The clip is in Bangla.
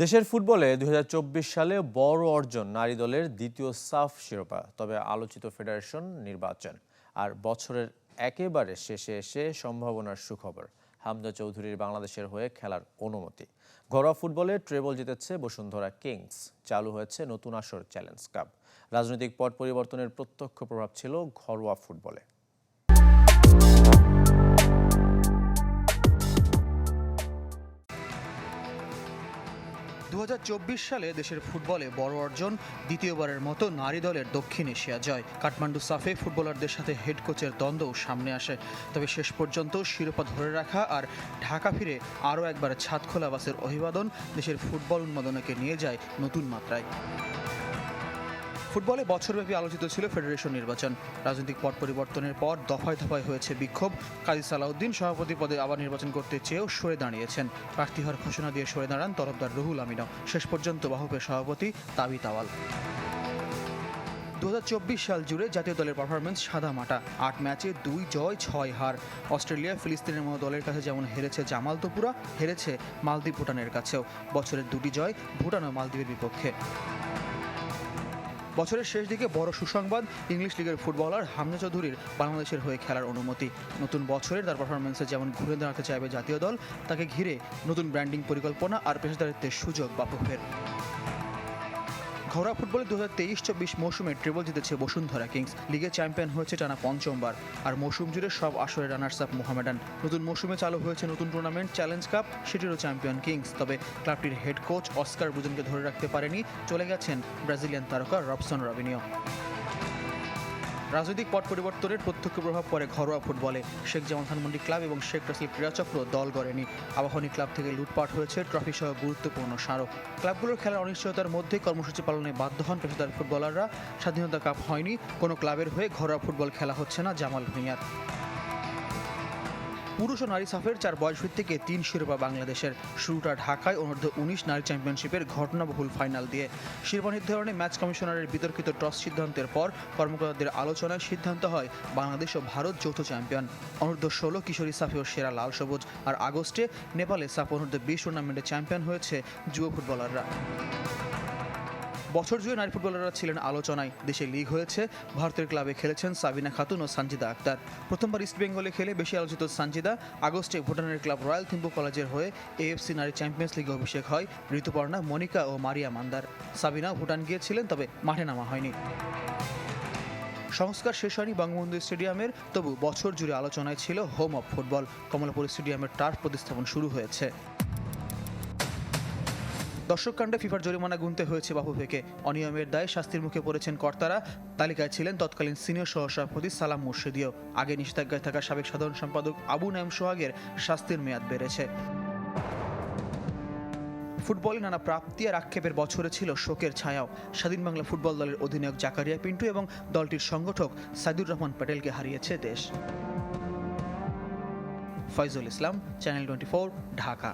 দেশের ফুটবলে দুই হাজার চব্বিশ সালে বড় অর্জন নারী দলের দ্বিতীয় সাফ শিরোপা, তবে আলোচিত ফেডারেশন নির্বাচন। আর বছরের একেবারে শেষে এসে সম্ভাবনার সুখবর, হামজা চৌধুরীর বাংলাদেশের হয়ে খেলার অনুমতি। ঘরোয়া ফুটবলে ট্রেবল জিতেছে বসুন্ধরা কিংস, চালু হয়েছে নতুন আসর চ্যালেঞ্জ কাপ। রাজনৈতিক পট পরিবর্তনের প্রত্যক্ষ প্রভাব ছিল ঘরোয়া ফুটবলে। দু হাজার চব্বিশ সালে দেশের ফুটবলে বড় অর্জন, দ্বিতীয়বারের মতো নারী দলের দক্ষিণ এশিয়া জয়। কাঠমান্ডু সাফে ফুটবলারদের সাথে হেড কোচের দ্বন্দ্বও সামনে আসে। তবে শেষ পর্যন্ত শিরোপা ধরে রাখা আর ঢাকা ফিরে আরও একবার ছাদখোলা বাসের অভিবাদন দেশের ফুটবল উন্মাদনাকে নিয়ে যায় নতুন মাত্রায়। ফুটবলে বছরব্যাপী আলোচিত ছিল ফেডারেশন নির্বাচন। রাজনৈতিক পট পরিবর্তনের পর দফায় দফায় হয়েছে বিক্ষোভ। কাজী সালাউদ্দিন সভাপতি পদে আবার নির্বাচন করতে চেয়েও সরে দাঁড়িয়েছেন। প্রার্থী হওয়ার ঘোষণা দিয়ে সরে দাঁড়ান তরফদার রুহুল আমিনও। শেষ পর্যন্ত বাহুপের সভাপতি তাবি তাওয়াল দু হাজার চব্বিশ সাল জুড়ে জাতীয় দলের পারফরমেন্স সাদা মাটা। আট ম্যাচে দুই জয়, ছয় হার। অস্ট্রেলিয়া, ফিলিস্তিনের মতো দলের কাছে যেমন হেরেছে জামাল তোপুরা হেরেছে মালদ্বীপ ভুটানের কাছেও। বছরের দুটি জয় ভুটান ও মালদ্বীপের বিপক্ষে। বছরের শেষ দিকে বড় সুসংবাদ, ইংলিশ লিগের ফুটবলার হামজা চৌধুরীর বাংলাদেশের হয়ে খেলার অনুমতি। নতুন বছরের তার পারফরমেন্সে যেমন ঘুরে দাঁড়াতে চাইবে জাতীয় দল, তাকে ঘিরে নতুন ব্র্যান্ডিং পরিকল্পনা আর পেশাদারিত্বের সুযোগ বাফুফের ঘরোয়া ফুটবলে দু হাজার তেইশ চব্বিশ মৌসুমে ট্রেবল জিতেছে বসুন্ধরা কিংস। লিগে চ্যাম্পিয়ন হয়েছে টানা পঞ্চমবার। আর মৌসুম জুড়ে সব আসরে রানার্স আপ মোহামেডান। নতুন মৌসুমে চালু হয়েছে নতুন টুর্নামেন্ট চ্যালেঞ্জ কাপ সেটিরও চ্যাম্পিয়ন কিংস। তবে ক্লাবটির হেড কোচ অস্কার বুজনকে ধরে রাখতে পারেনি। চলে গেছেন ব্রাজিলিয়ান তারকা রবসন রবিনিও রাজনৈতিক পট পরিবর্তনের প্রত্যক্ষ প্রভাব পড়ে ঘরোয়া ফুটবলে। শেখ জামাল ধানমন্ডি ক্লাব এবং শেখ রাসেল ক্রীড়াচক্র দল গড়েনি। আবাহনী ক্লাব থেকে লুটপাট হয়েছে ট্রফি সহ গুরুত্বপূর্ণ স্মারক। ক্লাবগুলোর খেলার অনিশ্চয়তার মধ্যে কর্মসূচি পালনে বাধ্য হন পেশাদার ফুটবলাররা। স্বাধীনতা কাপ হয়নি, কোনো ক্লাবের হয়ে ঘরোয়া ফুটবল খেলা হচ্ছে না জামাল ভুঁইয়ার। পুরুষ ও নারী সাফের চার বয়স বয়সভিত্তিকে তিন শিরোপা বাংলাদেশের। শুরুটা ঢাকায়, অনূর্ধ্ব উনিশ নারী চ্যাম্পিয়নশিপের ঘটনাবহুল ফাইনাল দিয়ে। শিরোপা নির্ধারণে ম্যাচ কমিশনারের বিতর্কিত টস সিদ্ধান্তের পর কর্মকর্তাদের আলোচনায় সিদ্ধান্ত হয় বাংলাদেশ ও ভারত যৌথ চ্যাম্পিয়ন। অনূর্ধ্ব ষোলো কিশোরী সাফে ও সেরা লাল সবুজ আর আগস্টে নেপালে সাফ অনূর্ধ্ব বিশ টুর্নামেন্টে চ্যাম্পিয়ন হয়েছে যুব ফুটবলাররা। বছর জুড়ে নারী ফুটবলাররা ছিলেন আলোচনায়। দেশে লিগ হয়েছে, ভারতের ক্লাবে খেলেছেন সাবিনা খাতুন ও সঞ্জিদা আক্তার। প্রথমবার ইস্ট বেঙ্গলে খেলে বেশি আলোচিত সঞ্জিদা আগস্টে ভুটানের ক্লাব রয়্যাল থিম্পু কলেজের হয়ে এএফসি নারী চ্যাম্পিয়ন্স লিগে অভিষেক হয় ঋতুপর্ণা, মনিকা ও মারিয়া মান্দার। সাবিনা ভুটান গিয়েছিলেন, তবে মাঠে নামা হয়নি। সংস্কার শেষ হয়নি বঙ্গবন্ধু স্টেডিয়ামের, তবু বছর জুড়ে আলোচনায় ছিল হোম অফ ফুটবল কমলাপুর স্টেডিয়ামের টার্ফ প্রতিস্থাপন শুরু হয়েছে। দর্শক কাণ্ডে ফিফার জরিমানা গুনতে হয়েছে বাফুফেকে অনিয়মের দায়ে শাস্তির মুখে পড়েছেন কর্তারা। তালিকায় ছিলেন তৎকালীন সিনিয়র সহসভাপতি সালাম মুর্শিদিও। আগে নিষেধাজ্ঞায় থাকা সাবেক সাধারণ সম্পাদক আবু নাইম সোহাগের শাস্তির মেয়াদ বেড়েছে। ফুটবলে নানা প্রাপ্তি আর আক্ষেপের বছরে ছিল শোকের ছায়াও। স্বাধীন বাংলা ফুটবল দলের অধিনায়ক জাকারিয়া পিন্টু এবং দলটির সংগঠক সাইদুর রহমান প্যাটেলকে হারিয়েছে দেশ। Faizul Islam, channel twenty Dhaka.